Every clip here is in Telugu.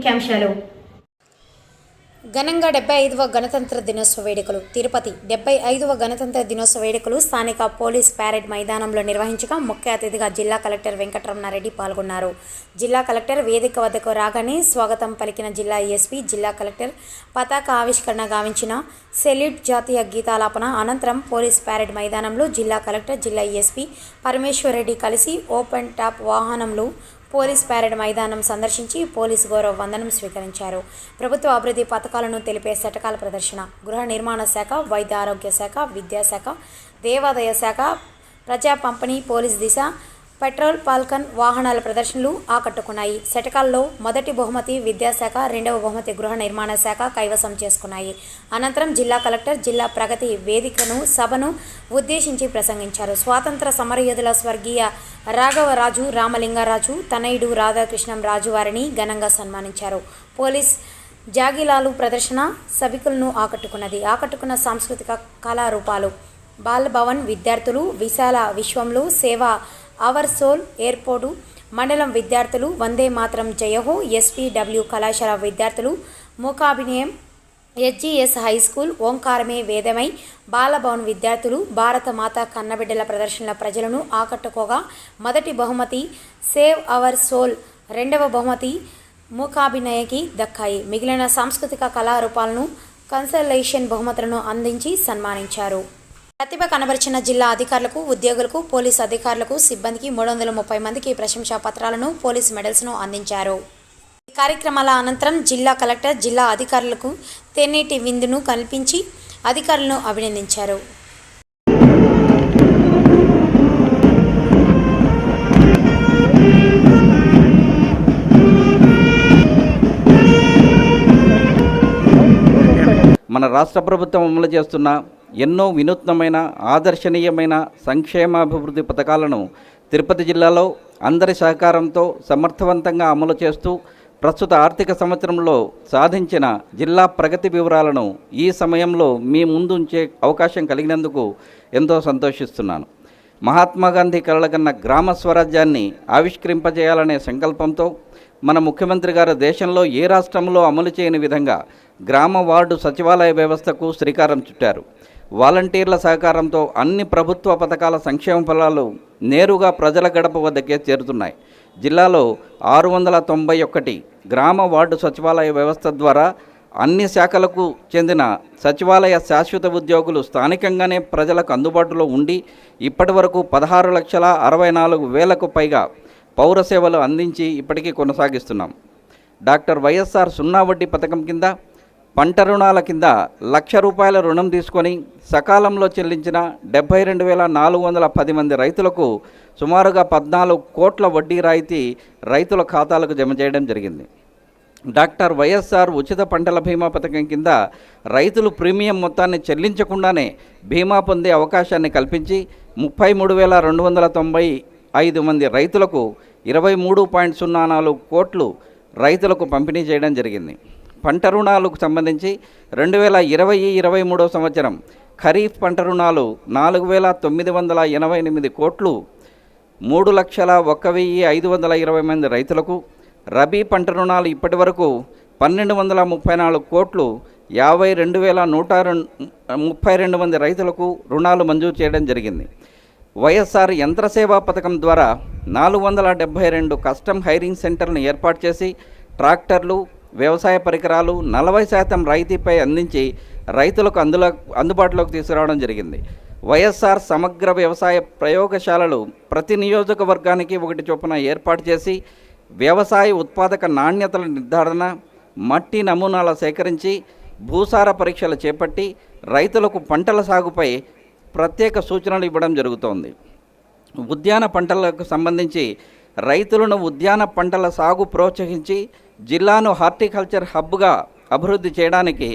ముఖ్యాంశాలు. ఘనంగా డెబ్బై ఐదవ గణతంత్ర దినోత్సవ వేడుకలు. తిరుపతి డెబ్బై ఐదవ గణతంత్ర దినోత్సవ వేడుకలు స్థానిక పోలీస్ ప్యారెడ్ మైదానంలో నిర్వహించగా ముఖ్య అతిథిగా జిల్లా కలెక్టర్ వెంకటరమణారెడ్డి పాల్గొన్నారు. జిల్లా కలెక్టర్ వేదిక వద్దకు రాగానే స్వాగతం పలికిన జిల్లా ఎస్పీ జిల్లా కలెక్టర్ పతాక ఆవిష్కరణ గావించిన సెల్యూట్ జాతీయ గీతాలాపన అనంతరం పోలీస్ ప్యారెడ్ మైదానంలో జిల్లా కలెక్టర్ జిల్లా ఎస్పీ పరమేశ్వర్ రెడ్డి కలిసి ఓపెన్ టాప్ వాహనంలో పోలీస్ ప్యారెడ్ మైదానం సందర్శించి పోలీస్ గౌరవ వందనం స్వీకరించారు. ప్రభుత్వ అభివృద్ధి పథకాలను తెలిపే శటకాల ప్రదర్శన. గృహ నిర్మాణ శాఖ వైద్య ఆరోగ్య శాఖ విద్యాశాఖ దేవాదాయ శాఖ ప్రజా పంపిణీ పోలీస్ దిశ పెట్రోల్ పాల్కన్ వాహనాల ప్రదర్శనలు ఆకట్టుకున్నాయి. శటకాల్లో మొదటి బహుమతి విద్యాశాఖ రెండవ బహుమతి గృహ నిర్మాణ శాఖ కైవసం చేసుకున్నాయి. అనంతరం జిల్లా కలెక్టర్ జిల్లా ప్రగతి వేదికను సభను ఉద్దేశించి ప్రసంగించారు. స్వాతంత్ర సమరయోధుల స్వర్గీయ రాఘవరాజు రామలింగరాజు తనయుడు రాధాకృష్ణం రాజు వారిని ఘనంగా సన్మానించారు. పోలీస్ జాగిలాలు ప్రదర్శన సభికులను ఆకట్టుకున్నది. ఆకట్టుకున్న సాంస్కృతిక కళారూపాలు. బాలభవన్ విద్యార్థులు విశాల విశ్వంలో సేవ అవర్ సోల్ ఎయిర్పోర్టు మండలం విద్యార్థులు వందే మాత్రం జయహో ఎస్పీడబ్ల్యూ కళాశాల విద్యార్థులు మూకాభినయం హెచ్జిఎస్ హై స్కూల్ ఓంకారమే వేదమై బాలభవన్ విద్యార్థులు భారత మాత కన్నబిడ్డల ప్రదర్శనల ప్రజలను ఆకట్టుకోగా మొదటి బహుమతి సేవ్ అవర్ సోల్ రెండవ బహుమతి మూకాభినయకి దక్కాయి. మిగిలిన సాంస్కృతిక కళారూపాలను కన్సలేషన్ బహుమతులను అందించి సన్మానించారు. ప్రతిభ కనబరిచిన జిల్లా అధికారులకు ఉద్యోగులకు పోలీస్ అధికారులకు సిబ్బందికి మూడు వందల ముప్పై మందికి ప్రశంసా పత్రాలను పోలీస్ మెడల్స్ను అందించారు. ఈ కార్యక్రమాల అనంతరం జిల్లా కలెక్టర్ జిల్లా అధికారులకు తెన్నేటి విందును కల్పించి అధికారులను అభినందించారు. మన రాష్ట్ర ప్రభుత్వం అమలు చేస్తున్న ఎన్నో వినూత్నమైన ఆదర్శనీయమైన సంక్షేమాభివృద్ధి పథకాలను తిరుపతి జిల్లాలో అందరి సహకారంతో సమర్థవంతంగా అమలు చేస్తూ ప్రస్తుత ఆర్థిక సంవత్సరంలో సాధించిన జిల్లా ప్రగతి వివరాలను ఈ సమయంలో మీ ముందు ఉంచే అవకాశం కలిగినందుకు ఎంతో సంతోషిస్తున్నాను. మహాత్మా గాంధీ కలలకన్న గ్రామ స్వరాజ్యాన్ని ఆవిష్కరింపజేయాలనే సంకల్పంతో మన ముఖ్యమంత్రి గారు దేశంలో ఏ రాష్ట్రంలో అమలు చేయని విధంగా గ్రామ వార్డు సచివాలయ వ్యవస్థకు శ్రీకారం చుట్టారు. వాలంటీర్ల సహకారంతో అన్ని ప్రభుత్వ పథకాల సంక్షేమ ఫలాలు నేరుగా ప్రజల గడప వద్దకే చేరుతున్నాయి. జిల్లాలో ఆరు వందల తొంభై ఒకటి గ్రామ వార్డు సచివాలయ వ్యవస్థ ద్వారా అన్ని శాఖలకు చెందిన సచివాలయ శాశ్వత ఉద్యోగులు స్థానికంగానే ప్రజలకు అందుబాటులో ఉండి ఇప్పటి వరకు పదహారు లక్షల అరవై నాలుగు వేలకు పైగా పౌర సేవలు అందించి ఇప్పటికీ కొనసాగిస్తున్నాం. డాక్టర్ వైఎస్ఆర్ సున్నా వడ్డీ పథకం కింద పంట రుణాల కింద లక్ష రూపాయల రుణం తీసుకొని సకాలంలో చెల్లించిన డెబ్బై రెండు వేల నాలుగు వందల పది మంది రైతులకు సుమారుగా పద్నాలుగు కోట్ల వడ్డీ రాయితీ రైతుల ఖాతాలకు జమ చేయడం జరిగింది. డాక్టర్ వైఎస్ఆర్ ఉచిత పంటల బీమా పథకం కింద రైతులు ప్రీమియం మొత్తాన్ని చెల్లించకుండానే బీమా పొందే అవకాశాన్ని కల్పించి ముప్పై మూడు వేల రెండు వందల తొంభై ఐదు మంది రైతులకు ఇరవై మూడు పాయింట్ సున్నా నాలుగు కోట్లు రైతులకు పంపిణీ చేయడం జరిగింది. పంట రుణాలకు సంబంధించి రెండు వేల ఇరవై ఇరవై మూడో సంవత్సరం ఖరీఫ్ పంట రుణాలు నాలుగు వేల తొమ్మిది వందల ఎనభై ఎనిమిది కోట్లు మూడు లక్షల ఒక్క వెయ్యి ఐదు వందల ఇరవై మంది రైతులకు రబీ పంట రుణాలు ఇప్పటి వరకు పన్నెండు వందల ముప్పై నాలుగు కోట్లు యాభై రెండు వేల నూట రెండు ముప్పై రెండు మంది రైతులకు రుణాలు మంజూరు చేయడం జరిగింది. వైఎస్ఆర్ యంత్ర సేవా పథకం ద్వారా నాలుగు వందల డెబ్బై రెండు కస్టమ్ హైరింగ్ సెంటర్లను ఏర్పాటు చేసి ట్రాక్టర్లు వ్యవసాయ పరికరాలు నలభై శాతం రాయితీపై అందించి రైతులకు అందులో అందుబాటులోకి తీసుకురావడం జరిగింది. వైఎస్ఆర్ సమగ్ర వ్యవసాయ ప్రయోగశాలలు ప్రతి నియోజకవర్గానికి ఒకటి చొప్పున ఏర్పాటు చేసి వ్యవసాయ ఉత్పాదక నాణ్యతల నిర్ధారణ మట్టి నమూనాల సేకరించి భూసార పరీక్షలు చేపట్టి రైతులకు పంటల సాగుపై ప్రత్యేక సూచనలు ఇవ్వడం జరుగుతోంది. ఉద్యాన పంటలకు సంబంధించి రైతులను ఉద్యాన పంటల సాగు ప్రోత్సహించి జిల్లాను హార్టికల్చర్ హబ్గా అభివృద్ధి చేయడానికి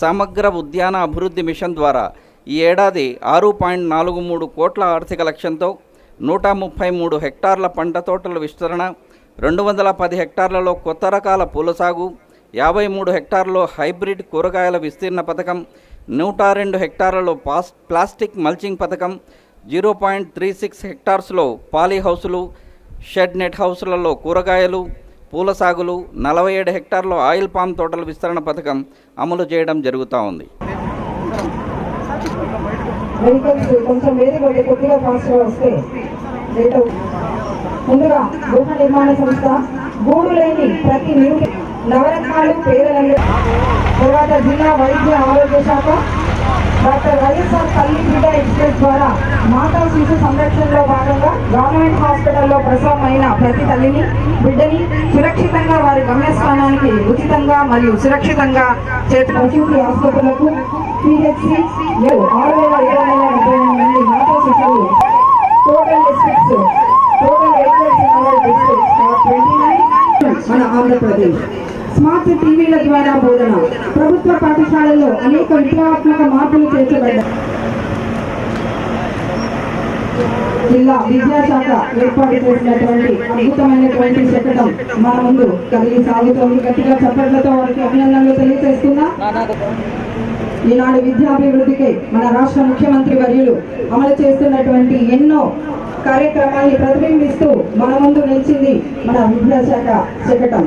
సమగ్ర ఉద్యాన అభివృద్ధి మిషన్ ద్వారా ఈ ఏడాది ఆరు పాయింట్ నాలుగు మూడు కోట్ల ఆర్థిక లక్ష్యంతో నూట ముప్పై మూడు హెక్టార్ల పంట తోటల విస్తరణ రెండు వందల పది హెక్టార్లలో కొత్త రకాల పూల సాగు యాభై మూడు హెక్టార్లలో హైబ్రిడ్ కూరగాయల విస్తీర్ణ పథకం నూట రెండు హెక్టార్లలో పాస్ ప్లాస్టిక్ మల్చింగ్ పథకం జీరో పాయింట్ త్రీ సిక్స్ హెక్టార్స్లో పాలీ హౌసులు షెడ్ నెట్ హౌసులలో కూరగాయలు పూల సాగులు నలభై ఏడు హెక్టార్లో ఆయిల్ పామ్ తోటల విస్తరణ పథకం అమలు చేయడం జరుగుతూ ఉంది. ముందుగా గృహ నిర్మాణ సంస్థ గూడు లేని ప్రతి నవరత్నాలు పేదలందరూ తర్వాత జిల్లా వైద్య ఆరోగ్య శాఖ డాక్టర్ వైఎస్ఆర్ తల్లి బిడ్డ ఎక్స్ప్రెస్ ద్వారా మాతా శిశు సంరక్షణలో భాగంగా గవర్నమెంట్ హాస్పిటల్లో ప్రసవం అయిన ప్రతి తల్లిని బిడ్డని సురక్షితంగా వారి గమ్యస్థానానికి ఉచితంగా మరియు సురక్షితంగా చేతి ప్రసూతి ఆసుపత్రులకు పిహెచ్సి ఆరు వేల వందల డెబ్బై ఎనిమిది మంది మాతా శిశువులు. Total districts total hour districts twenty nine మన ఆంధ్రప్రదేశ్ స్మార్ట్ టీవీల ద్వారా బోధన. ప్రభుత్వ పాఠశాలల్లో అనేక విప్లవాత్మక మార్పులు చేర్చబడ్డాయి. జిల్లా విద్యాశాఖ ఏర్పాటు చేసినటువంటి అద్భుతమైనటువంటి శకటం మా ముందు కలిగి సాగుతోంది. గట్టిగా చప్పట్లతో వారికి అభినందనలు తెలియజేస్తున్నా. ఈనాడు విద్యాభివృద్ధికి మన రాష్ట్ర ముఖ్యమంత్రి వర్యులు అమలు చేస్తున్నటువంటి ఎన్నో కార్యక్రమాన్ని ప్రతిబింబిస్తూ మన ముందు నిలిచింది మన విద్యాశాఖ శకటం.